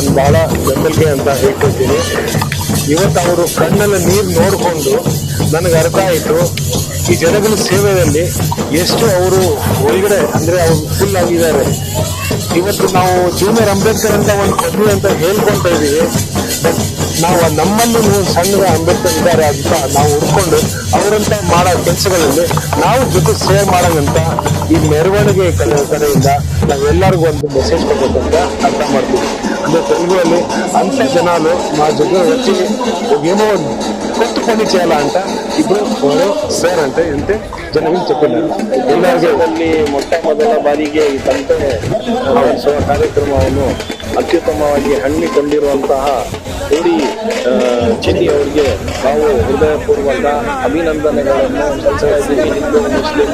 ನಾನು ಬಹಳ ಬೆಂಬಲಿಗೆ ಅಂತ ಹೇಳ್ಕೊಳ್ತೀನಿ. ಇವತ್ತು ಅವರು ಕಣ್ಣಲ್ಲಿ ನೀರು ನೋಡಿಕೊಂಡು ನನಗೆ ಅರ್ಥ ಆಯಿತು, ಈ ಜನಗಳ ಸೇವೆಯಲ್ಲಿ ಎಷ್ಟು ಅವರು ಒಳಗಡೆ ಅಂದರೆ ಅವರು ಫುಲ್ ಆಗಿದ್ದಾರೆ. ಇವತ್ತು ನಾವು ಜೂನಿಯರ್ ಅಂಬೇಡ್ಕರ್ ಅಂತ ಒಂದು ಪದವಿ ಅಂತ ಹೇಳ್ಕೊಳ್ತಾ ಇದ್ದೀವಿ ನಾವು ನಮ್ಮನ್ನು ಸಣ್ಣ ಅಂಬೇಡ್ಕರ್ ಇದ್ದಾರೆ ಅಂತ ನಾವು ಹುಡ್ಕೊಂಡು ಅವರಂತ ಮಾಡೋ ಕೆಲಸಗಳಲ್ಲಿ ನಾವು ಜೊತೆ ಸೇವೆ ಮಾಡೋಂತ ಈ ಮೆರವಣಿಗೆ ಕಡೆ ಕಡೆಯಿಂದ ನಾವೆಲ್ಲರಿಗೂ ಒಂದು ಮೆಸೇಜ್ ಕೊಡ್ಬೇಕಂತ ಅರ್ಥ ಮಾಡ್ತೀವಿ ಅಂದ್ರೆ తెలుగులో అంత జనాలు మా జొగ్గ వచ్చి ఏమో కొత్త పని చేయాలా అంట ఇప్పుడు ಅವರು ಸರ್ అంటే ಎಂತೆ ಜನಗಳು చెప్పినారు ಎಲ್ಲರಿಗೂ ರಾಜ್ಯದಲ್ಲಿ ಮೊಟ್ಟ ಮೊದಲ ಬಾರಿಗೆ ಈ ಸಂತೆ ನಡೆಸುವ ಕಾರ್ಯಕ್ರಮವನ್ನು ಅತ್ಯುತ್ತಮವಾಗಿ ಹಮ್ಮಿಕೊಂಡಿರುವಂತಹ ಕೋಡಿ ಚಿನ್ನಿ ಅವರಿಗೆ ನಾವು ಹೃದಯಪೂರ್ವಕ ಅಭಿನಂದನೆಗಳನ್ನು ಸಲ್ಲಿಸಿದ್ದೀವಿ ಹಿಂದೂ ಮುಸ್ಲಿಮ್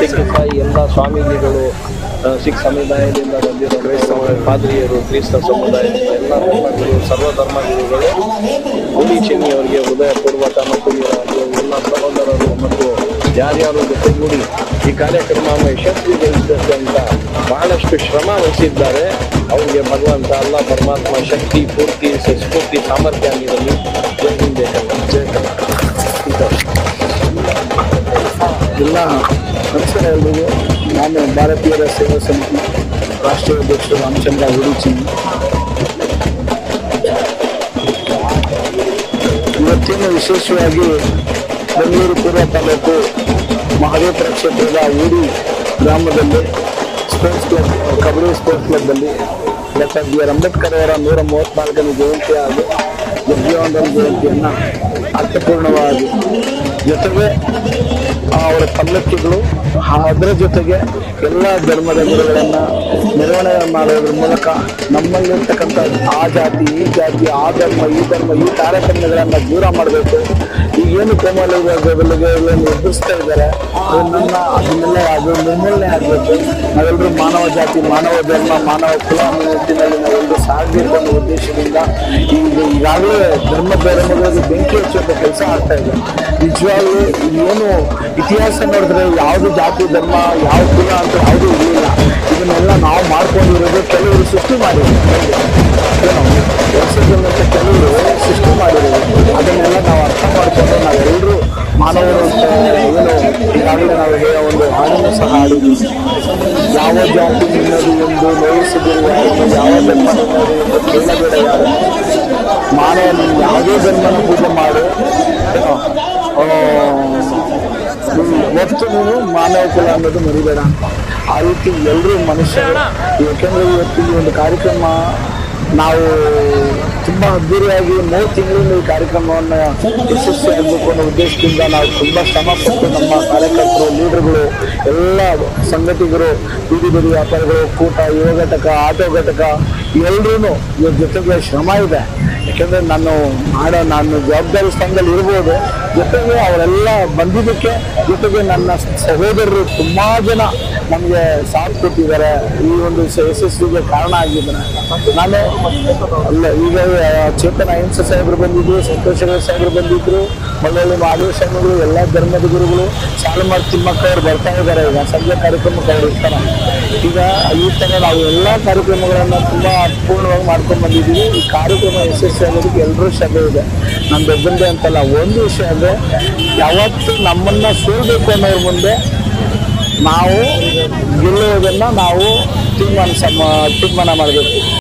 ಸಿಖ್ ಇಸಾಯಿ ಎಲ್ಲ ಸ್ವಾಮೀಜಿಗಳು ಸಿಖ್ ಸಮುದಾಯದಿಂದ ಬಂದಿರೋ ಪಾದ್ರಿಯರು ಕ್ರೈಸ್ತ ಸಮುದಾಯದಿಂದ ಎಲ್ಲ ಧರ್ಮಗಳು ಸರ್ವ ಧರ್ಮಗುರುಗಳು ಕೋಡಿ ಚಿನ್ನಿ ಅವರಿಗೆ ಹೃದಯಪೂರ್ವಕ ಮತ್ತು ಯಾರ್ಯಾರು ಜೊತೆಗೂಡಿ ಈ ಕಾರ್ಯಕ್ರಮವನ್ನು ಯಶಸ್ವಿಗೊಳಿಸಬೇಕು ಅಂತ ಬಹಳಷ್ಟು ಶ್ರಮ ವಹಿಸಿದ್ದಾರೆ. ಅವರಿಗೆ ಭಗವಂತ ಅಲ್ಲ, ಪರಮಾತ್ಮ ಶಕ್ತಿ, ಪೂರ್ತಿ ಸ್ಫೂರ್ತಿ, ಸಾಮರ್ಥ್ಯ ನೀಡಲಿ. ಜೈ ಹಿಂದ್, ಜೈ ಕನ್ನಡ ಜೈ ಕನ್ನಡ ಎಲ್ಲ ನಮಸ್ಕಾರ ನಾನು ಭಾರತೀಯರ ಸೇವಾ ಸಮಿತಿ ರಾಷ್ಟ್ರೀಯ ಅಧ್ಯಕ್ಷರು ರಾಮಚಂದ್ರ ಗುರುಚಿ ಇವತ್ತಿನ ವಿಶೇಷವಾಗಿ ಬೆಂಗಳೂರು ಪೂರ್ವ ತಾಲೂಕು ಮಹದೇವಪುರ ಕ್ಷೇತ್ರದ ಊಡಿ ಗ್ರಾಮದಲ್ಲಿ ಸ್ಪೋರ್ಟ್ಸ್ ಕ್ಲಬ್ ಕಬಡ್ಡಿ ಸ್ಪೋರ್ಟ್ಸ್ ಕ್ಲಬ್ನಲ್ಲಿ ಡಾಕ್ಟರ್ ಬಿ ಆರ್ ಅಂಬೇಡ್ಕರ್ ಅವರ ನೂರ ಮೂವತ್ನಾಲ್ಕನೇ ಜಯಂತಿ ಹಾಗೂ ಜಗಜೀವನ ಜಯಂತಿಯನ್ನು ಅರ್ಥಪೂರ್ಣವಾಗಿ ಜೊತೆಗೆ ಪಲ್ಲಕ್ಕಿಗಳು, ಅದರ ಜೊತೆಗೆ ಎಲ್ಲ ಧರ್ಮದ ಗುರುಗಳನ್ನು ನಿರ್ವಹಣೆ ಮಾಡೋದ್ರ ಮೂಲಕ ನಮ್ಮಲ್ಲಿರ್ತಕ್ಕಂಥ ಆ ಜಾತಿ, ಈ ಜಾತಿ, ಆ ಧರ್ಮ, ಈ ಧರ್ಮ, ಈ ತಾರತಮ್ಯಗಳನ್ನು ದೂರ ಮಾಡಬೇಕು. ಈಗೇನು ಕೋಮಲಗಳನ್ನು ಎದುರಿಸ್ತಾ ಇದ್ದಾರೆ ಅದನ್ನ ಅದನ್ನೆಲ್ಲ ಅದು ನಿರ್ಮೂಲನೆ ಆಗಬೇಕು. ನಾವೆಲ್ಲರೂ ಮಾನವ ಜಾತಿ, ಮಾನವ ಧರ್ಮ, ಮಾನವ ಕುಲ ನಿಟ್ಟಿನಲ್ಲಿ ನಾವೆಲ್ಲರೂ ಸಾಗಬೇಕು ಅನ್ನೋ ಉದ್ದೇಶದಿಂದ ಈಗ ಈಗಾಗಲೇ ಧರ್ಮ ಧರ್ಮಗಳಿಗೆ ಬೆಂಕಿ ಹಚ್ಚುವಂಥ ಕೆಲಸ ಆಗ್ತಾ ಇದೆ. ನಿಜವಾಗ್ಲೂ ಏನು ಇತಿಹಾಸ ನೋಡಿದ್ರೆ ಯಾವುದು ಜಾತಿ, ಧರ್ಮ ಯಾವ ಕುಲ ಅಂತ ಯಾವುದು ಇರಲಿಲ್ಲ ಇದನ್ನೆಲ್ಲ ನಾವು ಮಾಡ್ಕೊಂಡಿರೋದು ಕೆಲವರು ಸೃಷ್ಟಿ ಮಾಡಿರೋದು. ಏನು ವರ್ಷಗಳಂತ ಕೆಲವರು ಸೃಷ್ಟಿ ಮಾಡಿರೋದು. ಅದನ್ನೆಲ್ಲ ನಾವು ಅರ್ಥ ಮಾಡಿಕೊಂಡು ನಾವೆಲ್ಲರೂ ಮಾನವರು ಏನು ಈಗಾಗಲೇ ನಾವು ಒಂದು ಹಾಡನ್ನು ಸಹ ಹಾಡಿದ್ದೀವಿ ಯಾವ ಜಾತಿ ನಿನ್ನದು ಎಂದು ನೋಯಿಸಿದಿರುವ ಯಾವ ಧರ್ಮ ಕೇಳಬೇಡ ಯಾರು. ಮಾನವ ಯಾವುದೇ ಧರ್ಮನ ಪೂಜೆ ಮಾಡು ಏನು, ಆ, ಇವತ್ತು ನೀನು ಮಾನವ ಕುಲ ಅನ್ನೋದು ಮರಿಬೇಡ ಆ ರೀತಿ ಎಲ್ಲರೂ ಮನುಷ್ಯ ಯಾಕೆಂದ್ರೆ ಇವತ್ತು ಈ ಒಂದು ಕಾರ್ಯಕ್ರಮ ನಾವು ತುಂಬ ಅದ್ದೂರಿಯಾಗಿ ಮೂರು ತಿಂಗಳಿಂದ ಈ ಕಾರ್ಯಕ್ರಮವನ್ನು ಯಶಸ್ವಿ ಆಗಬೇಕು ಅನ್ನೋ ಉದ್ದೇಶದಿಂದ ನಾವು ತುಂಬ ಶ್ರಮಪಟ್ಟು ನಮ್ಮ ಕಾರ್ಯಕರ್ತರು, ಲೀಡರ್ಗಳು, ಎಲ್ಲ ಸಂಘಟಿಗರು ಬೀದಿ ಬೀದಿ ವ್ಯಾಪಾರಿಗಳು, ಕೂಟ, ಯುವ ಘಟಕ, ಆಟೋ ಘಟಕ ಎಲ್ಲರೂ ಇವ್ರ ಜೊತೆಗೆ ಶ್ರಮ ಇದೆ. ಯಾಕೆಂದರೆ ನಾನು ಮಾಡೋ ನಾನು ಜವಾಬ್ದಾರಿ ಸ್ಥಾನದಲ್ಲಿ ಇರ್ಬೋದು. ಜೊತೆಗೆ ಅವರೆಲ್ಲ ಬಂದಿದ್ದಕ್ಕೆ ಜೊತೆಗೆ ನನ್ನ ಸಹೋದರರು ತುಂಬ ಜನ ನಮಗೆ ಸಾಥ್ ಕೊಟ್ಟಿದ್ದಾರೆ. ಈ ಒಂದು ಯಶಸ್ವಿಗೆ ಕಾರಣ ಆಗಿದ್ದಾರೆ. ನಾನು ಅಲ್ಲ, ಈಗ ಚೇತನ ಅಹಿಂಸ ಸಾಹೇಬರು ಬಂದಿದ್ರು, ಸಂತೋಷ ಸಾಹೇಬರು ಬಂದಿದ್ರು ಮಳ್ಳಳ್ಳಿ ಮಹಾದೇವ ಸ್ವಾಮಿಗಳು, ಎಲ್ಲ ಧರ್ಮದ ಗುರುಗಳು, ಸಾಲುಮಾರ್ ತಿಮ್ಮಕ್ಕ ಅವ್ರು ಬರ್ತಾ ಇದ್ದಾರೆ. ಈಗ ಸಂಜೆ ಕಾರ್ಯಕ್ರಮಕ್ಕೆ ಅವರು ಇರ್ತಾರೆ. ಈಗ ಈ ಥರ ನಾವು ಎಲ್ಲ ಕಾರ್ಯಕ್ರಮಗಳನ್ನು ತುಂಬ ಅರ್ಥಪೂರ್ಣವಾಗಿ ಮಾಡ್ಕೊಂಡು ಬಂದಿದ್ದೀವಿ. ಈ ಕಾರ್ಯಕ್ರಮ ಯಶಸ್ವಿ ಆಗೋದಕ್ಕೆ ಎಲ್ಲರೂ ಶ್ರದ್ಧೆ ಇದೆ. ನಮ್ಮ ಬೆಬ್ಬಂದೆ ಅಂತಲ್ಲ, ಒಂದು ವಿಷಯ ಅಂದರೆ ಯಾವತ್ತು ನಮ್ಮನ್ನು ಸೋಲ್ಬೇಕು ಅನ್ನೋರ ಮುಂದೆ ನಾವು ಗೆಲ್ಲುವುದನ್ನು ನಾವು ತೀರ್ಮಾನ ಸಮ ತೀರ್ಮಾನ ಮಾಡಬೇಕು.